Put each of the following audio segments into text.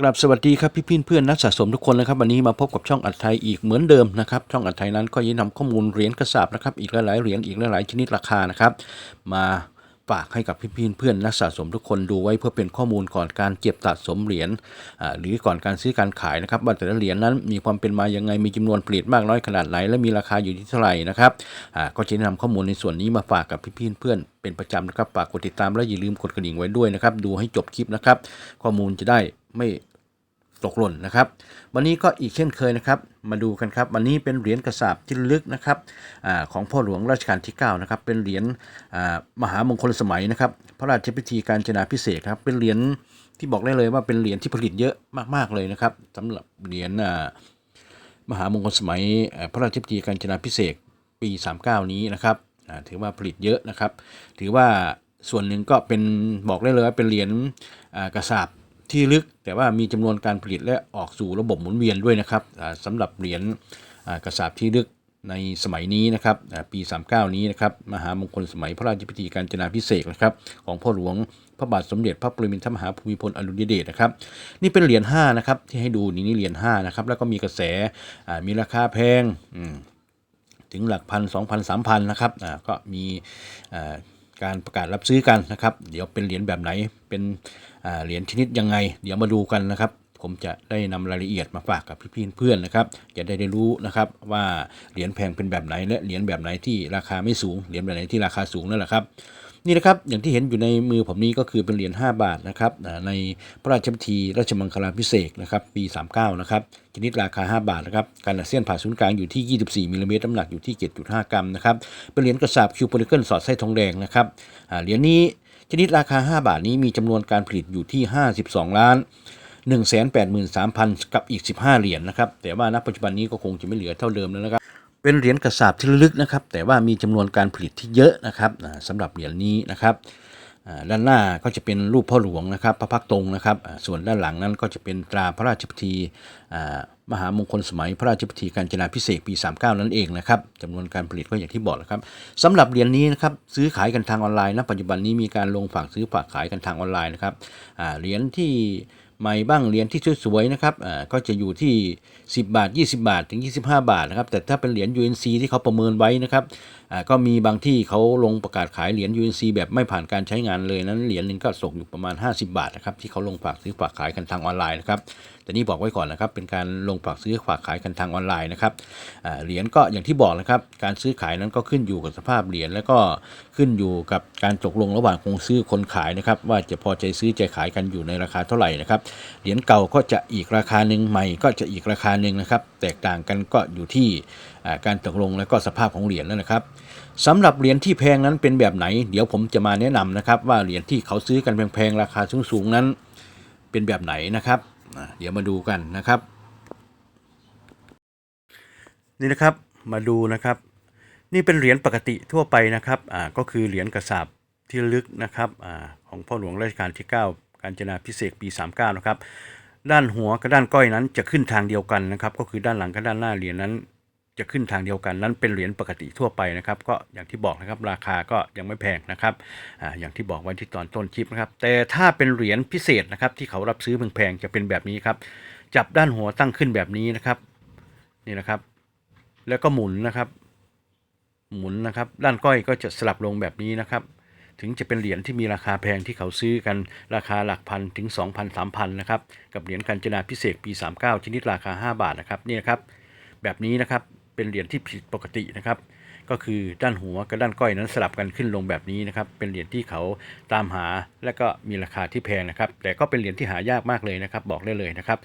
กราบสวัสดีครับพี่พี่เพื่อนนักสะสมทุกคนนะครับวันนี้มาพบกับช่องอัดไทยอีกเหมือนเดิมนะครับช่องอัดไทยนั้นก็ยินนำข้อมูลเหรียญกระสาบนะครับอีกหลายๆเหรียญอีกหลายๆชนิดราคานะครับมาฝากให้กับพี่พี่เพื่อนนักสะสมทุกคนดูไว้เพื่อเป็นข้อมูลก่อนการเก็บสะสมเหรียญหรือก่อนการซื้อการขายนะครับว่าแต่ละเหรียญนั้นมีความเป็นมายังไงมีจำนวนผลิตมากน้อยขนาดไหนและมีราคาอยู่ที่เท่าไหร่นะครับก็จะนำข้อมูลในส่วนนี้มาฝากกับพี่พี่เพื่อนเป็นประจำนะครับฝากกดติดตามและอย่าลืมกดกระดิ่งไว้ด้วยนะครับดูให้จบคลิปนะครับข้อมูลจะได้ ไม่ตกหล่นนะครับ วันนี้ก็อีกเช่นเคยนะครับ มาดูกันครับ วันนี้เป็นเหรียญกระสาบที่ลึกนะครับอของพ่อหลวงรัชกาลที่9นะครับ เป็นเหรียญมหามงคลสมัยนะครับ พระราชพิธีการจนาพิเศษครับ เป็นเหรียญที่บอกได้เลยว่าเป็นเหรียญที่ผลิตเยอะมากๆเลยนะครับสำหรับเหรียญมหามงคลสมัยพระราชพิธีการจนาพิเศษปี 39 นี้นะครับถือว่าผลิตเยอะนะครับ ถือว่าส่วนหนึ่งก็เป็นบอกได้เลยว่าเป็นเหรียญกระสาบ ที่ลึก แต่ว่ามีจำนวนการผลิตและออกสู่ระบบหมุนเวียนด้วยนะครับอ่าสำหรับเหรียญกระสาบที่ลึกในสมัยนี้นะครับอ่าปี 39 นี้นะครับมหามงคลสมัยพระราชพิธีการจนาพิเศษนะครับของพ่อหลวงพระบาทสมเด็จพระปรมินทรมหาภูมิพลอดุลยเดชนะครับนี่เป็นเหรียญ5นะครับที่ให้ดูนี่นี่เหรียญ5นะครับแล้วก็มีกระแสมีราคาแพงถึงหลักพันสองพันสามพันนะครับก็มี การประกาศรับซื้อกันนะครับ เดี๋ยวเป็นเหรียญแบบไหนเป็นเหรียญชนิดยังไง เดี๋ยวมาดูกันนะครับ ผมจะได้นำรายละเอียดมาฝากกับพี่ๆเพื่อนๆนะครับ จะได้ได้รู้นะครับว่าเหรียญแพงเป็นแบบไหนและเหรียญแบบไหนที่ราคาไม่สูงเหรียญแบบไหนที่ราคาสูงนั่นแหละครับ นี่นะครับอย่างที่เห็นอยู่ในมือผมนี้ก็คือเป็นเหรียญ5 บาทนะครับในพระราชพิธีราชมังคลาพิเศษนะครับปี 39นะครับชนิดราคา 5 บาทนะครับการเซียนผ่าศูนย์กลางอยู่ที่ 24มิลลิเมตรน้ำหนักอยู่ที่ 7.5 กรัมนะครับเป็นเหรียญกระสาบคิวโพลิเกิลสอดไส้ทองแดงนะครับเหรียญนี้ชนิดราคา 5 บาทนี้มีจำนวนการผลิตอยู่ที่ 52 ล้าน183,000 กับอีก 15 เหรียญนะครับ แต่ว่าณปัจจุบันนี้ก็คงจะไม่เหลือเท่าเดิมแล้วนะครับ เป็นเหรียญกระสาบที่ลึกนะครับ แต่ว่ามีจำนวนการผลิตที่เยอะนะครับอ่าสำหรับเหรียญนี้นะครับด้านหน้าก็จะเป็นรูปพ่อหลวงนะครับพระพักตรงนะครับ ส่วนด้านหลังนั้นก็จะเป็นตราพระราชพิธีมหามงคลสมัยพระราชพิธีการจนาพิเศษปี 39 นั่นเองนะครับจำนวนการผลิตก็อย่างที่บอกแล้วครับสำหรับเหรียญนี้นะครับซื้อขายกันทางออนไลน์ณปัจจุบันนี้มีการลงฝากซื้อฝากขายกันทางออนไลน์นะครับเหรียญที่ ใหม่บ้างเหรียญที่สวยๆนะครับอ่าก็จะอยู่ที่ 10 บาท 20 บาทถึง 25 บาทนะครับแต่ถ้าเป็นเหรียญ UNC ที่เขาประเมินไว้นะครับอ่าก็มีบางที่เขาลงประกาศขายเหรียญ UNC แบบไม่ผ่านการใช้งานเลยนั้นเหรียญหนึ่งก็ตกอยู่ประมาณ 50 บาทนะครับที่เขาลงฝากซื้อฝากขายกันทางออนไลน์นะครับแต่นี่บอกไว้ก่อนนะครับเป็นการลงฝากซื้อฝากขายกันทางออนไลน์นะครับอ่าเหรียญก็อย่างที่บอกนะครับการซื้อขายนั้นก็ขึ้นอยู่กับสภาพเหรียญแล้วก็ขึ้นอยู่กับการตกลงระหว่างคนซื้อคนขายนะครับว่าจะพอใจซื้อใจขายกันอยู่ในราคาเท่าไหร่นะครับเหรียญเก่าก็จะอีกราคาหนึ่งใหม่ก็จะอีกราคาหนึ่งนะครับ แตกต่างกันก็อยู่ที่การตกลงและก็สภาพของเหรียญนั่นนะครับสำหรับเหรียญที่แพงนั้นเป็นแบบไหน เดี๋ยวผมจะมาแนะนำนะครับ ว่าเหรียญที่เขาซื้อกันแพงๆราคาสูงๆนั้นเป็นแบบไหนนะครับ เดี๋ยวมาดูกันนะครับ นี่นะครับมาดูนะครับ นี่เป็นเหรียญปกติทั่วไปนะครับอ่าก็คือเหรียญกระสาบที่ลึกนะครับอาของพ่อหลวงรัชกาลที่ 9 การจนาพิเศษปี 39 นะครับ ด้านหัวกับด้านก้อยนั้นจะขึ้นทางเดียวกันนะครับ ก็คือด้านหลังกับด้านหน้าเหรียญนั้น จะขึ้นทางเดียวกันนั้นเป็นเหรียญปกติทั่วไปนะครับ ก็อย่างที่บอกนะครับราคาก็ยังไม่แพงนะครับอาอย่างที่บอกไว้ที่ตอนต้นคลิปนะครับ แต่ถ้าเป็นเหรียญพิเศษนะครับ ที่เขารับซื้อแพงๆจะเป็นแบบนี้ครับ จับด้านหัวตั้งขึ้นแบบนี้นะครับ นี่นะครับ แล้วก็หมุนนะครับ หมุนนะครับ ด้านก้อยก็จะสลับลงแบบนี้นะครับ ถึงจะเป็นเหรียญที่มีราคาแพงที่เขาซื้อกันราคาหลักพันถึง 2,000 3,000นะครับกับเหรียญกัญจนาพิเศษปี 39 ชนิดราคา 5 บาทนะครับนี่นะครับแบบนี้นะครับเป็นเหรียญที่ผิดปกตินะครับ ก็คือด้านหัวกับด้านก้อยนั้นสลับกันขึ้นลงแบบนี้นะครับ เป็นเหรียญที่เขาตามหาและก็มีราคาที่แพงนะครับ แต่ก็เป็นเหรียญที่หายากมากเลยนะครับ บอกได้เลยนะครับ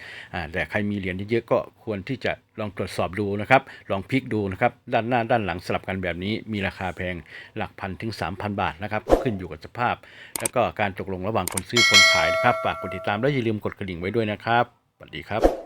แต่ใครมีเหรียญเยอะๆก็ควรที่จะลองตรวจสอบดูนะครับ ลองพลิกดูนะครับ ด้านหน้าด้านหลังสลับกันแบบนี้ มีราคาแพงหลักพันถึง 3,000 บาทนะครับ ก็ขึ้นอยู่กับสภาพ แล้วก็การตกลงระหว่างคนซื้อคนขายนะครับ ฝากกดติดตามและอย่าลืมกดกระดิ่งไว้ด้วยนะครับ สวัสดีครับ